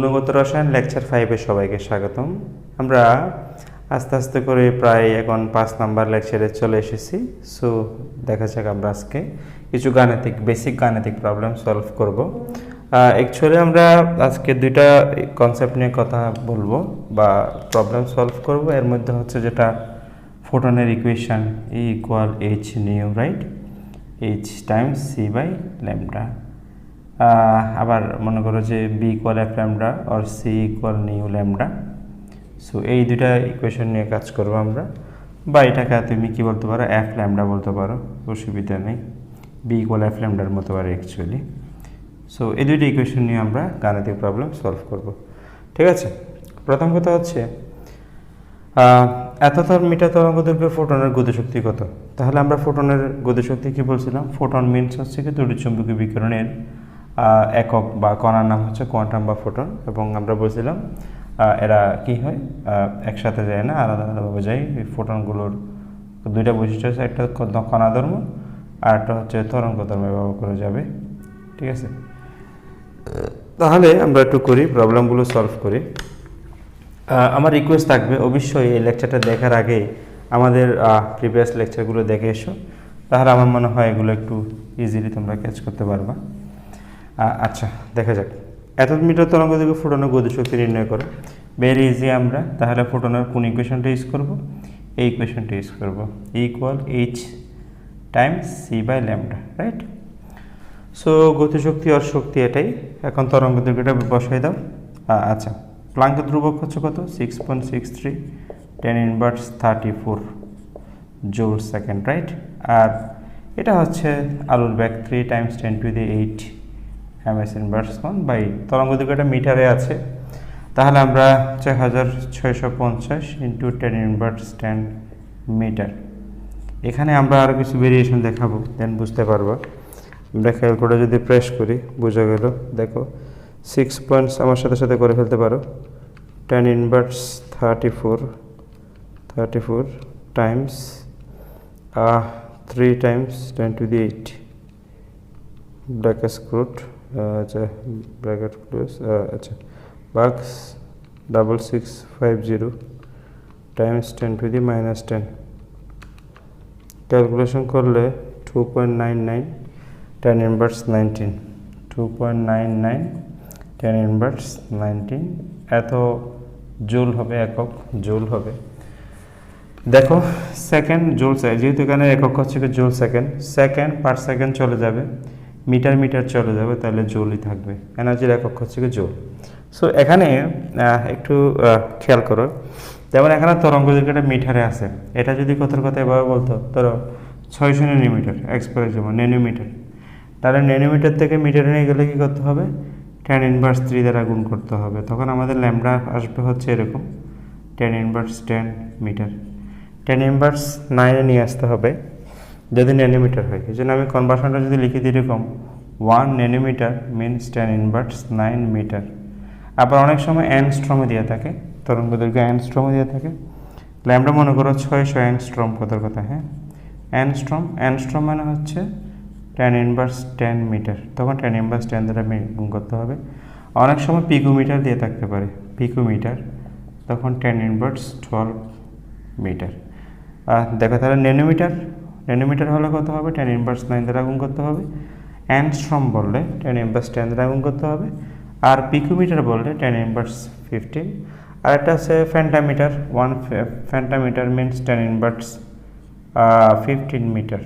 গুণগত রসায়ন লেকচার ফাইভে সবাইকে স্বাগতম। আমরা আস্তে আস্তে করে প্রায় এখন পাঁচ নাম্বার লেকচারে চলে এসেছি। সো, দেখা যাক আমরা আজকে কিছু গাণিতিক বেসিক গাণিতিক প্রবলেম সলভ করব। অ্যাকচুয়ালি আমরা আজকে দুইটা কনসেপ্ট নিয়ে কথা বলব বা প্রবলেম সলভ করব। এর মধ্যে হচ্ছে যেটা ফোটনের equation E equal H nu right H times C by lambda আবার মনে করো যে B equal F lambda or C equal nu lambda so এই দুইটা ইকুয়েশন নিয়ে কাজ করব আমরা। বা এটাকে তুমি কি বলতে পারো? এফ ল্যামডা বলতে পারো। অসুবিধা নেই। বি ইকুয়াল এফ ল্যামডার মতো পারে অ্যাকচুয়ালি সো এই দুইটা ইকুয়েশন নিয়ে আমরা গাণিতিক প্রবলেম সলভ করব। ঠিক আছে? প্রথম কথা হচ্ছে এত তর মিটার তরঙ্গ দৈর্ঘ্যের ফোটনের গতিশক্তি কত? তাহলে আমরা ফোটনের গতিশক্তি কি বলছিলাম? ফোটন মিনস হচ্ছে কি তড়িৎ চুম্বকীয় বিকিরণের একক বা কণার নাম হচ্ছে কোয়ান্টাম বা ফোটন এবং আমরা বলছিলাম এরা কি হয়? একসাথে যায় না, আলাদা আলাদাভাবে যায়। এই ফোটনগুলোর দুইটা বৈশিষ্ট্য আছে একটা কণা ধর্ম আর একটা হচ্ছে তরঙ্গ ধর্ম ব্যবহার করে যাবে। ঠিক আছে? তাহলে আমরা একটু করি, প্রবলেমগুলো সলভ করি। আমার রিকোয়েস্ট থাকবে, অবশ্যই এই লেকচারটা দেখার আগে আমাদের প্রিভিয়াস লেকচারগুলো দেখে এসো। তাহলে আমার মনে হয় এগুলো একটু ইজিলি তোমরা ক্যাচ করতে পারবা। আচ্ছা দেখা যাক। এত মিটার তরঙ্গ থেকে ফোটনের গতিশক্তি নির্ণয় করো। ভেরি ইজি আমরা। তাহলে ফোটনের কোন ইকুয়েশনটা ইউজ করব? এই ইকুয়েশনটা ইউজ করব। Equal H times C by lambda right so গতিশক্তি আর শক্তি এটাই। এখন তরঙ্গ দৈর্ঘ্যটা বসাই দাও। আচ্ছা। প্লাঙ্কের ধ্রুবক হচ্ছে কত? Six point six three ten inverse thirty four joule second right আর এটা হচ্ছে আলুর bag three times ten to the eight M S inverse one by তরঙ্গ দৈর্ঘ্যটা মিটারে আছে। তাহলে আমরা চার হাজার ছয়শো পঞ্চাশ into ten inverse ten metre এখানে আমরা আরও কিছু ভেরিয়েশন দেখাবো দেন বুঝতে পারব। আমরা খেয়াল করে যদি প্রেস করি, বোঝা গেল, দেখো সিক্স পয়েন্টস আমার সাথে সাথে করে ফেলতে পারো। Ten inverse thirty four thirty four times three times ten to the eight bracket স্ক্রুট আচ্ছা ব্র্যাকেট ক্লোজ আচ্ছা। বাক্স double six five zero times ten to the minus ten calculation করলে two point nine nine ten inverse nineteen two point nine nine ten inverse nineteen এত joule হবে একক, joule হবে। দেখো second joule যেহেতু এখানে একক হচ্ছে joule second second per second চলে যাবে। মিটার মিটার চলে যাবে, তাহলে জুলই থাকবে। এনার্জির একক হচ্ছে কি জুল। সো এখানে একটু খেয়াল করো। যেমন এখানে তরঙ্গ দৈর্ঘ্যটা মিটারে আছে। এটা যদি কথার কথা এভাবে বলতো, ধরো ছয়শো নেনোমিটার এক্সপায়ার যেমন নেনোমিটার তাহলে নেনোমিটার থেকে মিটারে নিয়ে গেলে কী করতে হবে? টেন ইনভার্স থ্রি দ্বারা গুণ করতে হবে। তখন আমাদের ল্যামডা আসবে হচ্ছে এরকম ten inverse ten metre ten inverse নাইনে নিয়ে আসতে হবে। যদি ন্যানোমিটার হয়, এই জন্য আমি কনভার্সনটা যদি লিখে দিই এরকম one nanometre means ten inverts nine metre আবার অনেক সময় অ্যানস্ট্রমে দেওয়া থাকে তরঙ্গ দৈর্ঘ্য অ্যানস্ট্রমে দেওয়া থাকে। ল্যামডা মনে করো ছয়শো অ্যানস্ট্রম কথার কথা হ্যাঁ? অ্যানস্ট্রম অ্যানস্ট্রম মানে হচ্ছে টেন ইনভার্স টেন মিটার তখন টেন ইনভার্স টেন দ্বারা গুণ করতে হবে। অনেক সময় পিকোমিটার দিয়ে থাকতে পারে পিকোমিটার তখন টেন ইনভার্স টুয়েলভ মিটার দেখো তাহলে নেনোমিটার নেনোমিটার হলে কত হবে? টেন ইনভার্স নাইন দ্বারা গুণ করতে হবে। অ্যানস্ট্রম বললে টেন ইনভার্স টেন দ্বারা গুণ করতে হবে। আর পিকোমিটার বললে টেন ইনভার্স ফিফটিন আর একটা আছে femtometre. One femtometre means ten inverse fifteen metre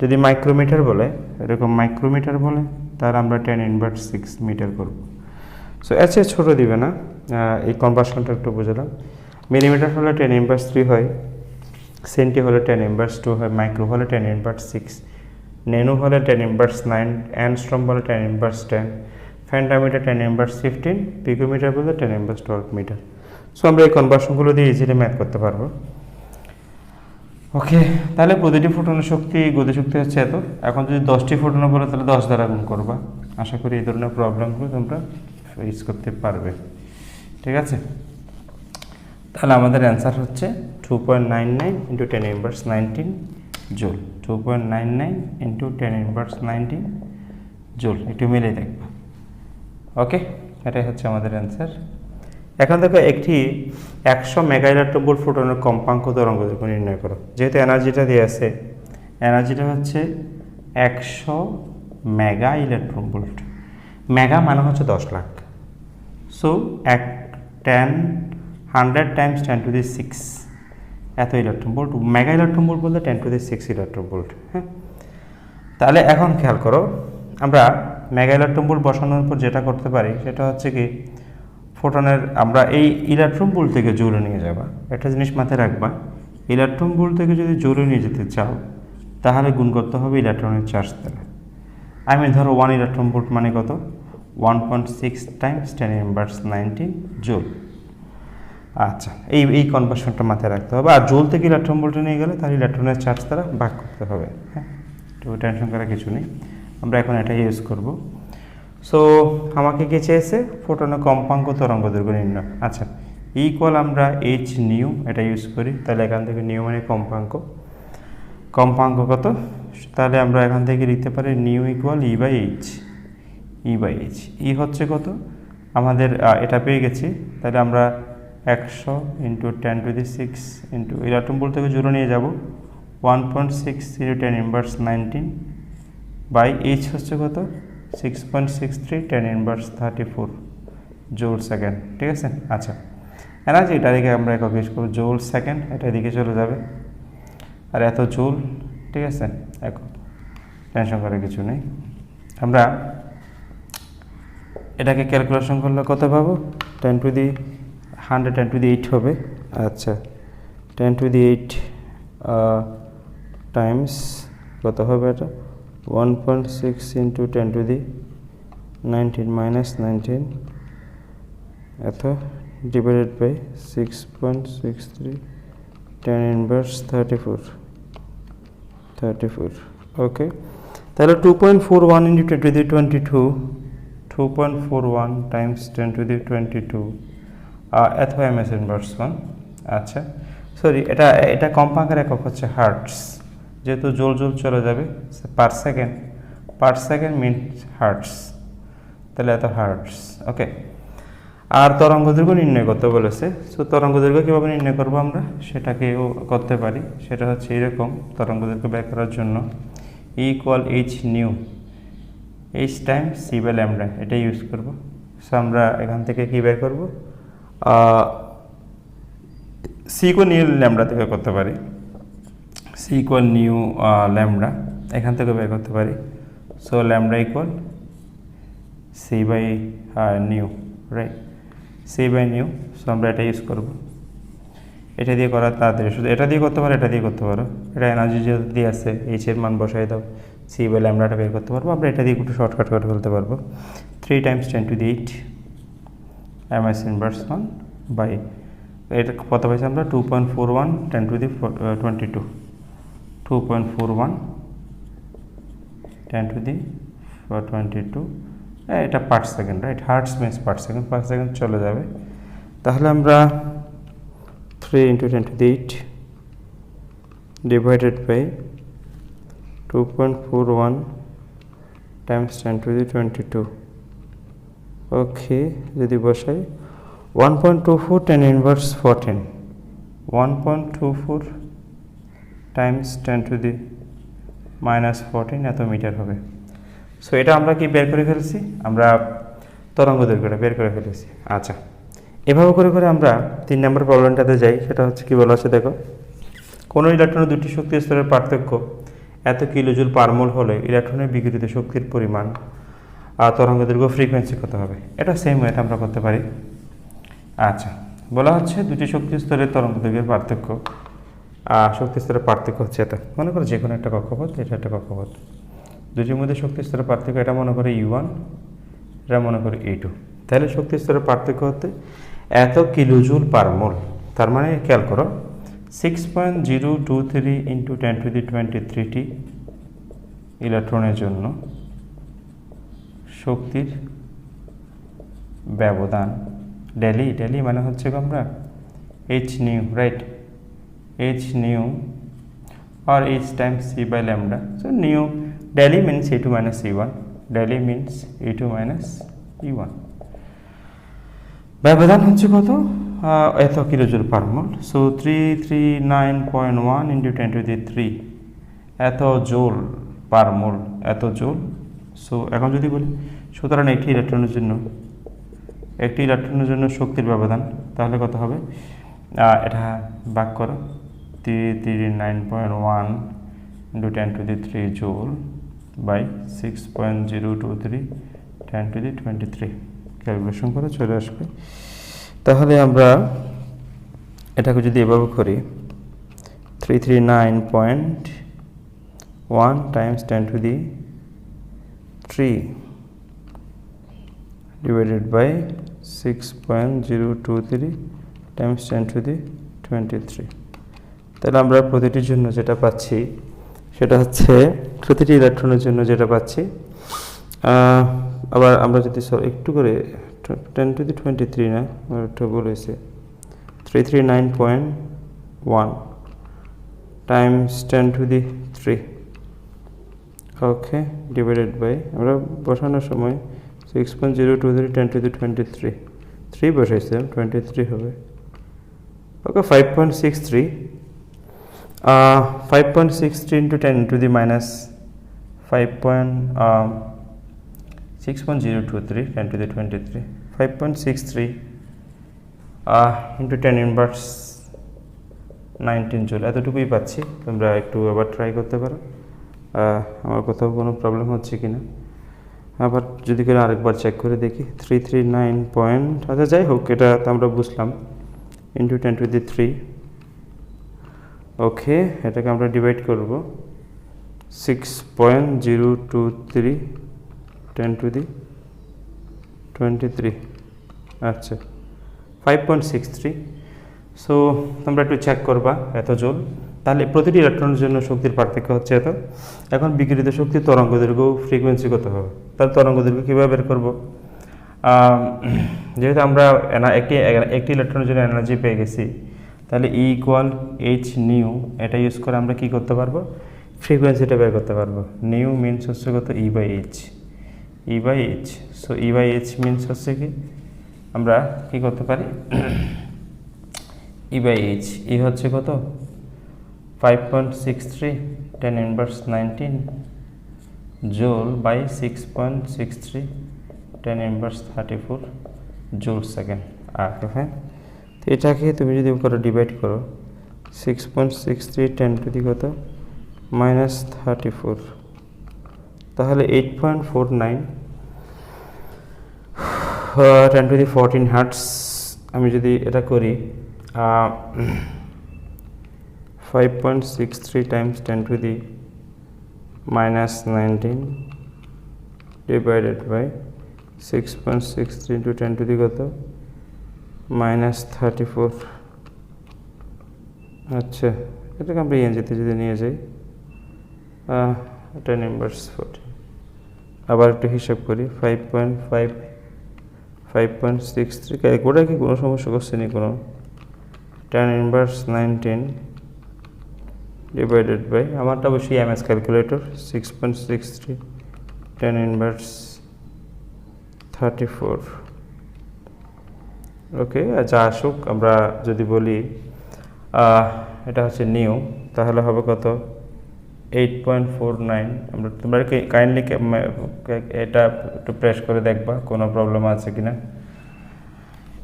যদি মাইক্রোমিটার বলে, এরকম মাইক্রোমিটার বলে, তাহলে আমরা টেন ইনভার্স সিক্স মিটার করব। সো চেয়ে ছোটো দিবে না। এই কনভার্সনটা একটু বুঝলাম মিলিমিটার হলে টেন ইনভার্স থ্রি হয়। সেন্টি হলে টেন ইনভার্স টু হয় মাইক্রো হলে টেন ইনভার্স সিক্স নেনু হলে টেন ইনভার্স নাইন অ্যানস্ট্রম বলে ten inverse ten femtometre ten inverse fifteen picometre বলে ten inverse twelve metre so আমরা এই কনভার্সনগুলো দিয়ে ইজিলি ম্যাথ করতে পারব। ওকে তাহলে প্রতিটি ফোটনের শক্তি গতিশক্তি হচ্ছে এত। এখন যদি দশটি ফোটনে বলে, তাহলে দশ দ্বারা গুণ করবা। আশা করি এই ধরনের প্রবলেমগুলো তোমরা ফেস করতে পারবে। ঠিক আছে? তাহলে আমাদের অ্যান্সার হচ্ছে two point nine nine into ten inverse nineteen joule two point nine nine into ten nineteen joule একটু মিলে দেখবা। ওকে এটাই হচ্ছে আমাদের অ্যান্সার এখন দেখো একটি একশো মেগা ইলেকট্রন ভোল্ট ফোটনের কম্পাঙ্ক তরঙ্গ দৈর্ঘ্য নির্ণয় করো। যেহেতু এনার্জিটা দিয়ে আছে এনার্জিটা হচ্ছে একশো মেগা ইলেকট্রন ভোল্ট মেগা মানে হচ্ছে দশ লাখ। সো এক ten hundred times ten to the six এত electron volt mega electron volt বলতে ten to the six electron volt হ্যাঁ? তাহলে এখন খেয়াল করো, আমরা মেগা ইলেকট্রন ভোল্ট বসানোর পর যেটা করতে পারি, সেটা হচ্ছে কি ফোটনের আমরা এই ইলেকট্রন ভোল্ট থেকে জোরে নিয়ে যাবা। একটা জিনিস মাথায় রাখবা ইলেকট্রন ভোল্ট থেকে যদি জোরে নিয়ে যেতে চাও, তাহলে গুণ করতে হবে ইলেকট্রনের চার্জ দ্বারা। আমি ধরো ওয়ান ইলেকট্রন ভোল্ট মানে কত? One point six times ten inverse nineteen joule আচ্ছা এই এই কনভার্সনটা মাথায় রাখতে হবে। আর জোল থেকে ইলেকট্রন ভোল্টে নিয়ে গেলে তাহলে ইলেকট্রনের চার্জ দ্বারা ভাগ করতে হবে। হ্যাঁ তো টেনশন করার কিছু নেই। আমরা এখন এটা ইউজ করব। সো আমাকে কি চেয়েছে? ফোটনের কম্পাঙ্ক তরঙ্গ দৈর্ঘ্য নির্ণয়। আচ্ছা ইকুয়াল আমরা এইচ নিউ এটা ইউজ করি। তাহলে এখান থেকে নিউ মানে কম্পাঙ্ক। কম্পাঙ্ক কত? তাহলে আমরা এখান থেকে লিখতে পারি nu equal E by H E by H E হচ্ছে কত? আমাদের এটা পেয়ে গেছি। তাহলে আমরা একশো into ten to the six into electron বল থেকে জুড়ে নিয়ে যাব। One point six zero ten inverse nineteen by H হচ্ছে কত? Six point six three ten inverse thirty four joule second ঠিক আছে? আচ্ছা এনার্জি এটা দিকে আমরা একক ইউজ করব জোল সেকেন্ড এটা এদিকে চলে যাবে। আর এত জুল ঠিক আছে? একক টেনশন করার কিছু নেই। আমরা এটাকে ক্যালকুলেশন করলে কত পাবো? Ten to the hundred ten to the eight হবে। আচ্ছা ten to the eight times কত হবে এটা? One point six into ten to the nineteen minus nineteen এত divided by six point six three ten inverse thirty four thirty four okay তাহলে two point four one into ten to the twenty two two point four one times ten to the twenty two এত M S inverse one আচ্ছা। Sorry এটা এটা কম্পাঙ্কের একক হচ্ছে hertz যেহেতু জোল joule চলে যাবে per second per second minute hertz তাহলে এত হার্টস ওকে আর তরঙ্গ দৈর্ঘ্য নির্ণয় করতে বলেছে সো তরঙ্গ দৈর্ঘ্য কীভাবে নির্ণয় করব আমরা? সেটাকেও করতে পারি। সেটা হচ্ছে এরকম, তরঙ্গ দৈর্ঘ্য বের করার জন্য equal H nu H time C by lambda এটা ইউজ করব। সো আমরা এখান থেকে কী বের করব? সি ইকুয়াল নিউ ল্যামডা থেকে করতে পারি। সি ইকুয়াল নিউ ল্যামডা এখান থেকে বের করতে পারি। So lambda equal C by nu right C by nu so আমরা এটা ইউজ করব। এটা দিয়ে করা তাড়াতাড়ি শুধু এটা দিয়ে করতে পারো, এটা দিয়ে করতে পারো। এটা এনার্জি যেহেতু দিয়ে এইচ এর মান বসাই দাও। সি বাই ল্যামডাটা বের করতে পারব। আমরা এটা দিয়ে একটু শর্টকাট করে ফেলতে পারব। Three times ten to the eight M S inverse one by এটা কত পাইছি আমরা two point four one ten to the twenty two two point four one ten to the twenty two এটা per second right hertz means per second per second চলে যাবে। তাহলে আমরা three into ten to the eight divided by two point four one times ten to the twenty two okay, যদি বসাই one point two four ten inverse fourteen one point two four times ten to the minus fourteen এত metre হবে। So এটা আমরা কি বের করে ফেলছি? আমরা তরঙ্গ দৈর্ঘ্যটা বের করে ফেলেছি। আচ্ছা এভাবে করে করে আমরা তিন নম্বর প্রবলেমটাতে যাই, সেটা হচ্ছে কি বলা আছে, দেখো। কোনো ইলেকট্রনের দুটি শক্তি স্তরের পার্থক্য, এত কিলোজুল পারমোল হলে ইলেকট্রনের বিকিরিত শক্তির পরিমাণ আর তরঙ্গ দৈর্ঘ্য ফ্রিকোয়েন্সি কত হবে? এটা সেম ওয়েতে আমরা করতে পারি। আচ্ছা বলা হচ্ছে দুটি শক্তি স্তরের তরঙ্গ দৈর্ঘ্যের পার্থক্য। আর শক্তি স্তরের পার্থক্য হচ্ছে এটা। মনে করো যে কোনো একটা কক্ষপথ, এটা একটা কক্ষপথ। দুটির মধ্যে শক্তি স্তরের পার্থক্য এটা মনে করে ইউ ওয়ান এটা মনে করে ই টু তাহলে শক্তি স্তরের পার্থক্য হতে এত কিলোজুল পার মোল তার মানে খেয়াল করো six point zero two three into ten to the twenty thirty ইলেকট্রনের জন্য শক্তির ব্যবধান ডেলি ডেলি মানে হচ্ছে আমরা H nu right H nu or h times c by lambda. So, nu daily means e2 minus e1. Daily means e2 minus e1. ব্যবধান হচ্ছে কত এত kilojoule per mole so three three nine point one into ten to the three এত joule পার মোল এত জোল so এখন যদি বলি সুতরাং একটি ইলেকট্রনের জন্য, একটি ইলেকট্রনের জন্য শক্তির ব্যবধান, তাহলে কত হবে? এটা ভাগ করো। Three three nine point one into ten to the three joule by six point zero two three ten to the twenty three calculation করে চলে আসবে। তাহলে আমরা এটাকে যদি এভাবে করি three three nine point one times ten to the three divided by 6.023 times 10 to the 23 তাহলে আমরা প্রতিটির জন্য যেটা পাচ্ছি, সেটা হচ্ছে প্রতিটি ইলেকট্রনের জন্য যেটা পাচ্ছি আবার আমরা যদি একটু করে ten to the twenty three না একটু বলেছে three three nine point one times ten to the three okay divided by আমরা বসানোর সময় six point zero two three ten to twenty three three বসাইছিলাম twenty three হবে। Okay five point six three five point six three into ten to the minus five point six point zero two three ten to the twenty three five point six three into ten inverse nineteen joule এতটুকুই পাচ্ছি, তোমরা একটু আবার try করতে পারো। আমার কোথাও কোনো প্রবলেম হচ্ছে কি না আবার যদি করে আরেকবার চেক করে দেখি থ্রি থ্রি নাইন পয়েন্ট আচ্ছা যাই হোক, এটা তো আমরা বুঝলাম। Into ten to the three okay এটাকে আমরা ডিভাইড করব। Six point zero two three ten to the twenty three আচ্ছা five point six three so তোমরা একটু চেক করবা, এত জোল তাহলে প্রতিটি ইলেকট্রনের জন্য শক্তির পার্থক্য হচ্ছে এত। এখন বিকিরিত শক্তি তরঙ্গ দৈর্ঘ্য ফ্রিকোয়েন্সি কত হবে? তাহলে তরঙ্গ দৈর্ঘ্য কীভাবে বের করব? যেহেতু আমরা একটি একটি ইলেকট্রনের জন্য এনার্জি পেয়ে গেছি, তাহলে ই ইকুয়াল এইচ নিউ এটা ইউজ করে আমরা কি করতে পারব? ফ্রিকোয়েন্সিটা বের করতে পারব। নিউ মিনস হচ্ছে কত? E by H E by H so E by H means হচ্ছে কি? আমরা কি করতে পারি? ই বাই এইচ ই হচ্ছে কত? Five point six three ten inverse nineteen joule by six point six three ten inverse thirty four joule second আর হ্যাঁ? তো এটাকে তুমি যদি করো ডিভাইড করো six point six three ten to the কত? মাইনাস থার্টি ফোর তাহলে eight point four nine ten to the fourteen hertz আমি যদি এটা করি five point six three times ten to the minus nineteen divided by six point six three into ten to the কত? Minus thirty four আচ্ছা এটাকে আমরা ইএনজিতে যদি নিয়ে যাই টেন ইনভার্স ফোরটি আবার একটু হিসাব করি five point five five point six three ওটা কি কোনো সমস্যা করছে নি কোনো? Ten inverse nineteen divided by আমারটা অবশ্যই MS calculator six point six three ten inverse thirty four okay যা আসুক, আমরা যদি বলি এটা হচ্ছে নিউ তাহলে হবে কত? এইট পয়েন্ট ফোর নাইন আমরা তোমরা কাইন্ডলি এটা একটু প্রেস করে দেখবা, কোনো প্রবলেম আছে কি না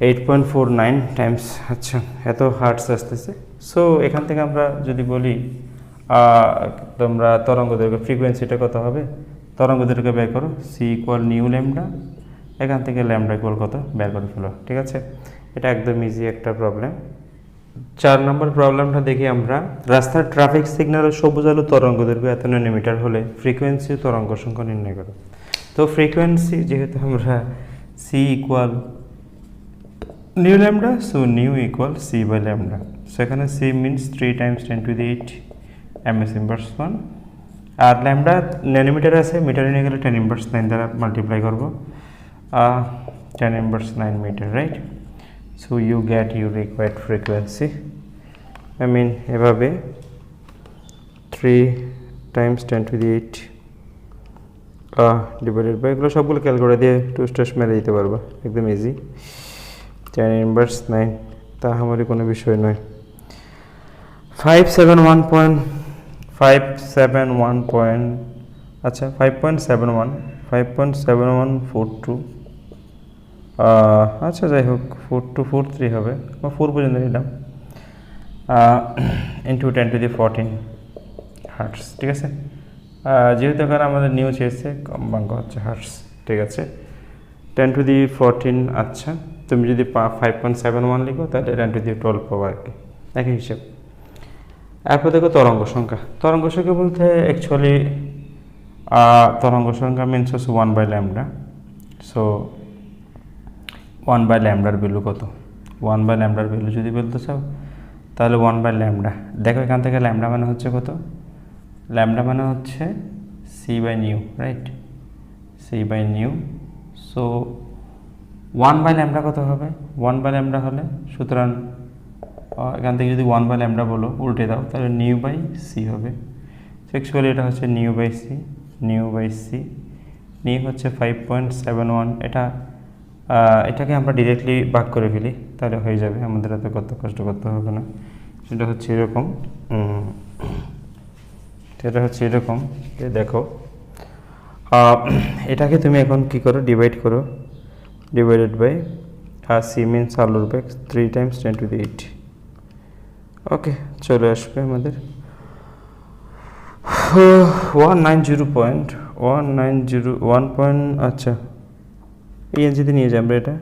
eight point four nine times আচ্ছা এত হার্টস আসতেছে। সো এখান থেকে আমরা যদি বলি তোমরা তরঙ্গ দৈর্ঘ্য ফ্রিকোয়েন্সিটা কত হবে? তরঙ্গ দৈর্ঘ্য বের করো সি ইকুয়াল নিউ ল্যামডা এখান থেকে ল্যামডা ইকুয়াল কত? বের করে ফেলো, ঠিক আছে? এটা একদম ইজি একটা প্রবলেম চার নম্বর প্রবলেমটা দেখি আমরা। রাস্তার ট্রাফিক সিগন্যাল সবুজ আলো তরঙ্গ দৈর্ঘ্য এত ন্যানোমিটার হলে ফ্রিকোয়েন্সি তরঙ্গ সংখ্যা নির্ণয় করো। তো ফ্রিকোয়েন্সি যেহেতু আমরা C equal nu lambda so nu equal C by lambda সেখানে C means three times ten to the eight M inverse one R lambda nanometre আছে মিটারে নিয়ে গেলে টেন ইনভার্স নাইন দ্বারা মাল্টিপ্লাই করব। Ten inverse nine metre right so you get you required frequency I mean এভাবে three times ten to the eight divided by এগুলো সবগুলো calculate দিয়ে টু স্টেস মেরে দিতে পারবা। একদম ইজি টেন ইনভার্স নাইন তা আমারই কোনো বিষয় নয়। Five seven one point five seven one point আচ্ছা five point seven one five point seven one four two আচ্ছা যাই হোক ফোর টু ফোর থ্রি হবে, বা ফোর পর্যন্ত নিলাম into ten to the fourteen hertz ঠিক আছে? যেহেতু এখানে আমাদের নিউজ এসেছে, কম্বাঙ্ক হচ্ছে হার্টস ঠিক আছে? টেন টু দি ফোরটিন আচ্ছা। তুমি যদি ফাইভ পয়েন্ট সেভেন ওয়ান লিখো, তাহলে টেন টু দি টুয়েলভ পাবো আর কি। একই হিসেব। এরপর দেখো তরঙ্গ সংখ্যা। তরঙ্গ সংখ্যা বলতে অ্যাকচুয়ালি তরঙ্গ সংখ্যা মিনস হচ্ছে one by lambda so one by ল্যামডার value কত? ওয়ান বাই ল্যামডার ভ্যালু যদি বলতে চাও, তাহলে ওয়ান বাই ল্যামডা দেখো এখান থেকে ল্যামডা মানে হচ্ছে কত? ল্যামডা মানে হচ্ছে C by nu right C by nu so one by lambda কত হবে? ওয়ান বাই ল্যামডা হলে, সুতরাং এখান থেকে যদি ওয়ান বাই ল্যামডা বলো, উল্টে দাও, তাহলে নিউ বাই সি হবে। অ্যাকচুয়ালি এটা হচ্ছে nu by C nu by C nu হচ্ছে ফাইভ পয়েন্ট সেভেন ওয়ান এটা এটাকে আমরা ডিরেক্টলি বাক করে ফেলি, তাহলে হয়ে যাবে। আমাদের এত কত কষ্ট করতে হবে না। সেটা হচ্ছে এরকম সেটা হচ্ছে এরকম। দেখো এটাকে তুমি এখন কি করো? ডিভাইড করো। বাই আর সি মিনস আলুর bag three times ten to the eight okay চলে আসবে আমাদের। One nine zero point one nine zero one point আচ্ছা এই এনজিতে নিয়ে আমরা এটা।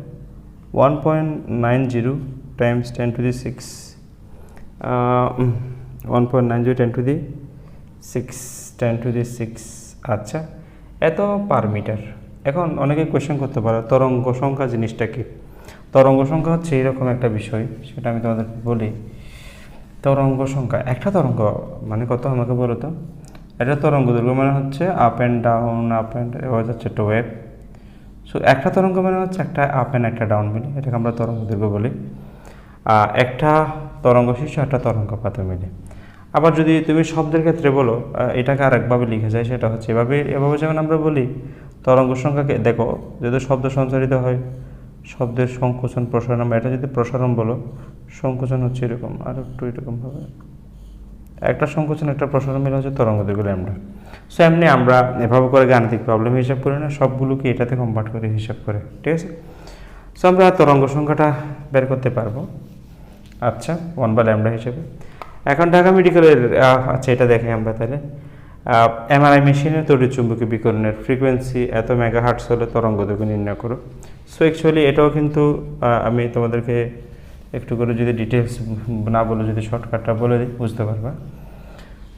One point nine zero times ten to the six one point nine zero ten to the six ten to the six আচ্ছা এত পার মিটার এখন অনেকে কোয়েশ্চেন করতে পারে, তরঙ্গ সংখ্যা জিনিসটা কি? তরঙ্গ সংখ্যা হচ্ছে এরকম একটা বিষয়, সেটা আমি তোমাদের বলি। তরঙ্গ সংখ্যা, একটা তরঙ্গ মানে কত আমাকে বলো তো? একটা তরঙ্গ দৈর্ঘ্য মানে হচ্ছে up and down up and এবার হচ্ছে একটা সো একটা তরঙ্গ মানে হচ্ছে একটা আপ অ্যান্ড একটা ডাউন মিলে, এটাকে আমরা তরঙ্গ দৈর্ঘ্য বলি। আর একটা তরঙ্গ শীর্ষ, একটা তরঙ্গ পাত মিলে। আবার যদি তুমি শব্দের ক্ষেত্রে বলো এটাকে আরেকভাবে লিখে যায়, সেটা হচ্ছে এভাবে এভাবে যেমন আমরা বলি তরঙ্গ সংখ্যাকে, দেখো, যদি শব্দ সঞ্চারিত হয়, শব্দের সংকোচন প্রসারণ এটা যদি প্রসারণ বলো, সংকোচন হচ্ছে এরকম, আর একটু এরকম হবে একটা সংকোচন, একটা প্রসারণ মিলে হচ্ছে তরঙ্গ দৈর্ঘ্য ল্যামডা সো এমনি আমরা এভাবে করে গাণিতিক প্রবলেম হিসাব করি না, সবগুলোকে এটাতে কনভার্ট করে হিসাব করে, ঠিক আছে? সো আমরা তরঙ্গ সংখ্যাটা বের করতে পারব। আচ্ছা ওয়ান বা ল্যামডা হিসেবে। এখন ঢাকা মেডিকেলের আচ্ছা এটা দেখে আমরা তাহলে। এমআরআই মেশিনে তড়িৎ চুম্বকীয় বিকরণের ফ্রিকোয়েন্সি এত মেগা হার্টস হলে তরঙ্গ দৈর্ঘ্য নির্ণয় করো। সো অ্যাকচুয়ালি এটাও কিন্তু আমি তোমাদেরকে একটু করে যদি ডিটেলস না বলে যদি শর্টকাটটা বলে দিই, বুঝতে পারবা।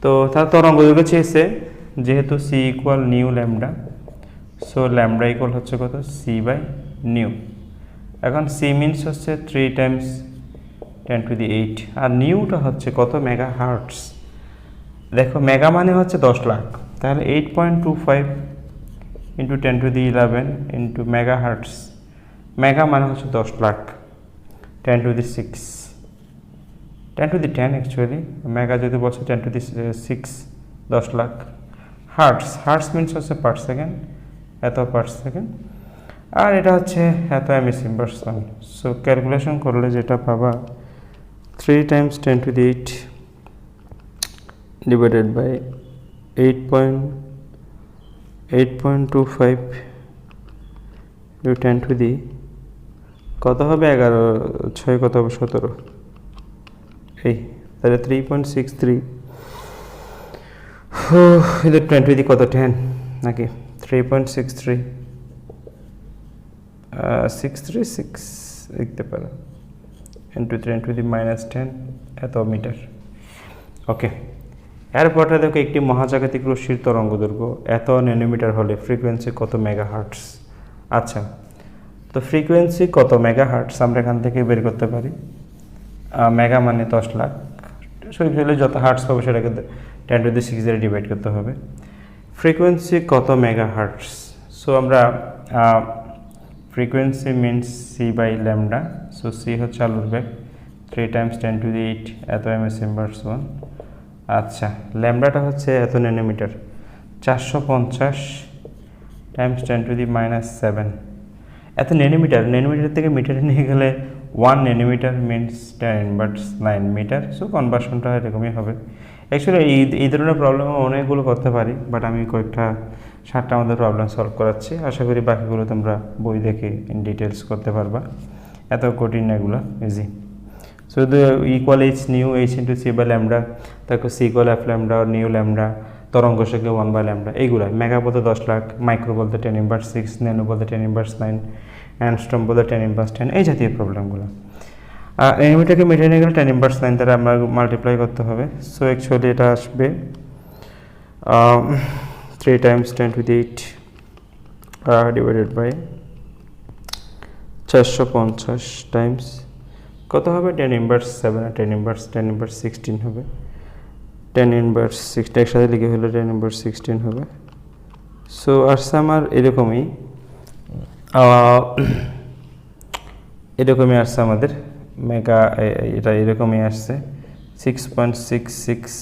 তো তার তরঙ্গ দৈর্ঘ্য চেয়েছে, যেহেতু C equal nu lambda so lambda equal হচ্ছে কত? সি বাই নিউ এখন সি মিনস হচ্ছে three times ten to the eight আর নিউটা হচ্ছে কত? মেগা হার্টস দেখো মেগা মানে হচ্ছে দশ লাখ। তাহলে eight point two five into ten to the eleven into mega hertz mega মানে হচ্ছে দশ lakh. Ten to the six ten to the ten actually mega যদি বলছে টেন টু দি সিক্স দশ লাখ। হার্টস হার্টস মিনস হচ্ছে per second এত per second আর এটা হচ্ছে এত এমএস ইনভার্সন সো ক্যালকুলেশন করলে যেটা পাবা three times ten to the eight eight point two five ten to the কত হবে এগারো, ছয় কত হবে সতেরো? এই, তাহলে থ্রি পয়েন্ট সিক্স থ্রি এদের টেন টু দি কত টেন নাকি? Three point six three six three six লিখতে পারো। Into ten to the minus ten এত মিটার। ওকে এরপরটা দেখো একটি মহাজাগতিক রশ্মির তরঙ্গ দৈর্ঘ্য এত ন্যানোমিটার হলে ফ্রিকোয়েন্সি কত মেগা হার্টস আচ্ছা তো ফ্রিকোয়েন্সি কত মেগা হার্টস আমরা এখান থেকে বের করতে পারি? মেগা মানে দশ লাখ। শরীর হলে যত হার্টস পাবে সেটাকে টেন টু দি সিক্স দিয়ে ডিভাইড করতে হবে। ফ্রিকোয়েন্সি কত মেগা হার্টস সো আমরা frequency means C by lambda so C হচ্ছে আলুর bag three times ten to the eight এত এম এস ইনভার্স ওয়ান আচ্ছা ল্যামডাটা হচ্ছে এত ন্যানোমিটার চারশো পঞ্চাশ times ten to the minus seven এত ন্যানোমিটার ন্যানোমিটার থেকে মিটারে নিয়ে গেলে one nanometre means ten inverse nine metre so কনভার্সনটা এরকমই হবে। অ্যাকচুয়ালি এই এই ধরনের প্রবলেম অনেকগুলো করতে পারি বাট আমি কয়েকটা, সাতটা আমাদের প্রবলেম সলভ করাচ্ছি। আশা করি বাকিগুলো তোমরা বই দেখে ইন ডিটেলস করতে পারবা। এত কঠিন এগুলো easy so the equal H nu H into C by lambda তারপর C equal F lambda nu lambda তরঙ্গ শেখে ওয়ান বাই ল্যামডা এইগুলো। মেগা বলতে দশ লাখ মাইক্রো বলতে টেন ইনভার্স সিক্স ন্যানো বলতে টেন ইনভার্স নাইন অ্যান্ডস্টম বলতে টেন ইনভার্স টেন এই জাতীয় প্রবলেমগুলো আর এনিমিটাকে মেটে নিয়ে গেলে টেন ইনভার্স নাইন দ্বারা আমরা মাল্টিপ্লাই করতে হবে। সো অ্যাকচুয়ালি এটা আসবে three times ten to the eight divided by চারশো পঞ্চাশ টাইমস কত হবে? টেন ইনভার্স সেভেন আর ten inverse ten inverse sixteen হবে। টেন ইনভার্স সিক্সটি একসাথে লিখে হলে টেন ইনভার্স সিক্সটিন হবে। সো আসছে আমার এরকমই এরকমই আসছে আমাদের। মেগা এটা এরকমই আসছে। সিক্স পয়েন্ট সিক্স সিক্স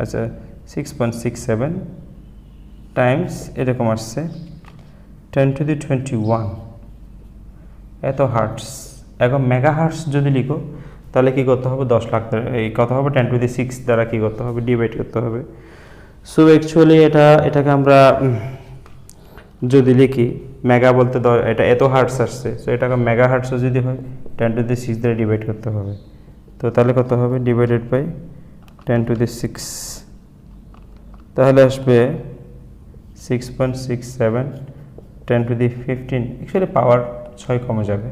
আচ্ছা six point six seven times এরকম আসছে। Ten to the twenty one এত হার্টস এখন মেগা হার্টস যদি লিখো, তাহলে কি করতে হবে? দশ লাখ এই কত হবে টেন টু দি সিক্স দ্বারা কি করতে হবে? ডিভাইড করতে হবে। সো অ্যাকচুয়ালি এটা, এটাকে আমরা যদি লিখি মেগা বলতে এটা এত হার্টস আসছে সো এটাকে মেগা হার্টসও যদি হয় টেন টু দি সিক্স দ্বারা ডিভাইড করতে হবে। তো তাহলে কত হবে? Divided by ten to the six তাহলে আসবে six point six seven ten to the fifteen actually power ছয় কমে যাবে।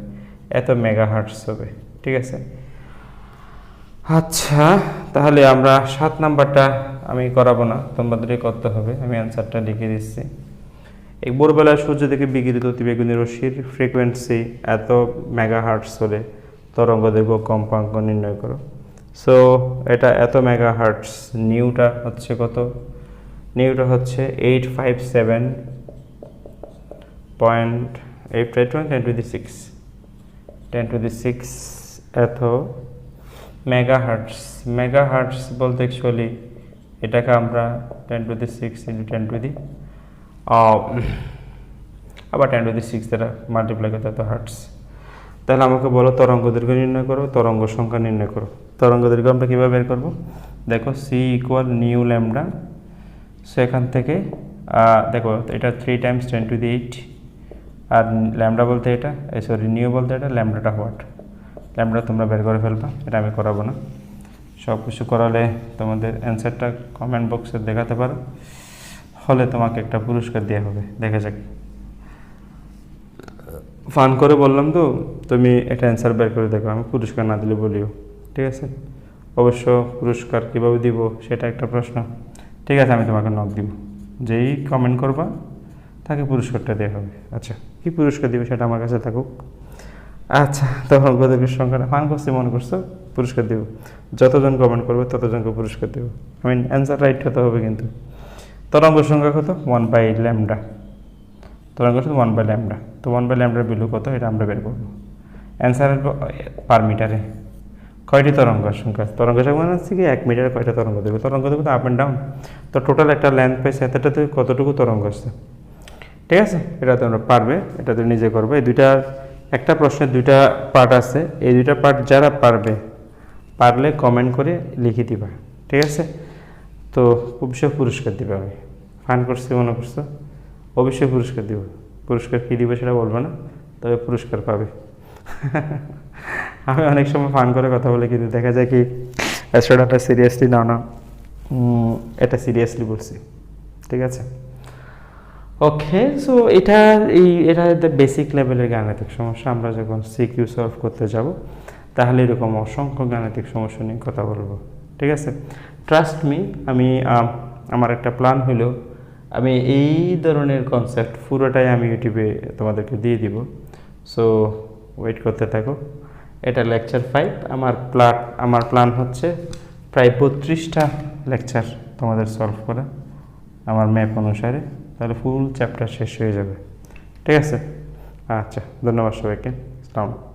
এত মেগা হার্টস হবে, ঠিক আছে? আচ্ছা তাহলে আমরা সাত নাম্বারটা আমি করাবো না, তোমাদেরই করতে হবে, আমি অ্যান্সারটা লিখে দিচ্ছি। এই ভোরবেলায় সূর্য থেকে বিকিরিত অতিবেগুনি রশ্মির ফ্রিকোয়েন্সি এত মেগা হার্টস হলে তরঙ্গ দৈর্ঘ্য কম্পাঙ্ক নির্ণয় করো। সো এটা এত মেগা হার্টস নিউটা হচ্ছে কত? নিউটা হচ্ছে eight five seven point eight five ten to the six ten to the six এত মেগা হার্টস মেগা হার্টস বলতে অ্যাকচুয়ালি এটাকে আমরা ten to the six into ten to the আবার টেন টু দি সিক্স দ্বারা multiply করতে হতো hertz তাহলে আমাকে বলো তরঙ্গ দৈর্ঘ্য নির্ণয় করো, তরঙ্গ সংখ্যা নির্ণয় করো। তরঙ্গ দৈর্ঘ্য আমরা কীভাবে বের করব? দেখো C equal nu lambda so এখান থেকে দেখো এটা three times ten to the eight R lambda বলতে এটা, এই সরি নিউ বলতে এটা, ল্যামডাটা হোয়াট ল্যামডা তোমরা বের করে ফেলবা, এটা আমি করাবো না। সব কিছু করালে তোমাদের অ্যান্সারটা কমেন্ট বক্সে দেখাতে পারো। হলে তোমাকে একটা পুরস্কার দেওয়া হবে, দেখা যাক। ফান করে বললাম তো, তুমি একটা অ্যান্সার বের করে দেখো, আমি পুরস্কার না দিলে বলিও, ঠিক আছে? অবশ্য পুরস্কার কীভাবে দিব সেটা একটা প্রশ্ন। ঠিক আছে, আমি তোমাকে নক দিব। যেই কমেন্ট করবা, তাকে পুরস্কারটা দেওয়া হবে। আচ্ছা। কী পুরস্কার দিবে সেটা আমার কাছে থাকুক। আচ্ছা তখন গতকের সংখ্যাটা ফান করছি, মনে করছ? পুরস্কার দেবো। যতজন কমেন্ট করবে, ততজনকে পুরস্কার দেবো। আই মিন অ্যান্সার রাইট হতে হবে কিন্তু। তরঙ্গ সংখ্যা কত? ওয়ান বাই ল্যামডা তরঙ্গ সংখ্যা ওয়ান বাই ল্যামডা তো ওয়ান বাই ল্যামডার ভ্যালু কত? এটা আমরা বের করব। অ্যান্সার পার মিটারে কয়টি তরঙ্গ সংখ্যা? তরঙ্গ সংখ্যা মানে হচ্ছে কি, এক মিটারে কয়টা তরঙ্গ দেবে? তরঙ্গ দেবে তো আপ অ্যান্ড ডাউন তো টোটাল একটা লেন্থ পেয়েছে, এতটাতে কতটুকু তরঙ্গ আসছে? ঠিক আছে? এটা তোমরা পারবে, এটা তুমি নিজে করবে। এই দুইটা, একটা প্রশ্নের দুইটা পার্ট আছে। এই দুইটা পার্ট যারা পারবে, পারলে কমেন্ট করে লিখে দিবা। ঠিক আছে? তো অবশ্যই পুরস্কার দিবে আমি। ফান করছি, মনে করছ? অবশ্যই পুরস্কার দিব। পুরস্কার কী দিবে সেটা বলব না, তবে পুরস্কার পাবে। আমি অনেক সময় ফান করে কথা বলে, কিন্তু দেখা যায় কি স্টুডেন্টটা সিরিয়াসলি নাও না এটা সিরিয়াসলি বলছি। ঠিক আছে? ওকে সো এটা এই এটা বেসিক লেভেলের গাণিতিক সমস্যা। আমরা যখন সিকিউ সলভ করতে যাব তাহলে এরকম অসংখ্য গাণিতিক সমস্যা নিয়ে কথা বলব। ঠিক আছে? ট্রাস্ট মি আমি আম, আমার একটা প্ল্যান হলো আমি এই ধরনের কনসেপ্ট পুরোটাই আমি ইউটিউবে তোমাদেরকে দিয়ে দিব। সো ওয়েট করতে থাকো। এটা লেকচার ফাইভ আমার প্লাট আমার প্ল্যান হচ্ছে প্রায় বত্রিশটা লেকচার তোমাদের সলভ করা। আমার ম্যাপ অনুসারে। তাহলে ফুল চ্যাপ্টার শেষ হয়ে যাবে। ঠিক আছে? আচ্ছা ধন্যবাদ সবাইকে। আসসালাম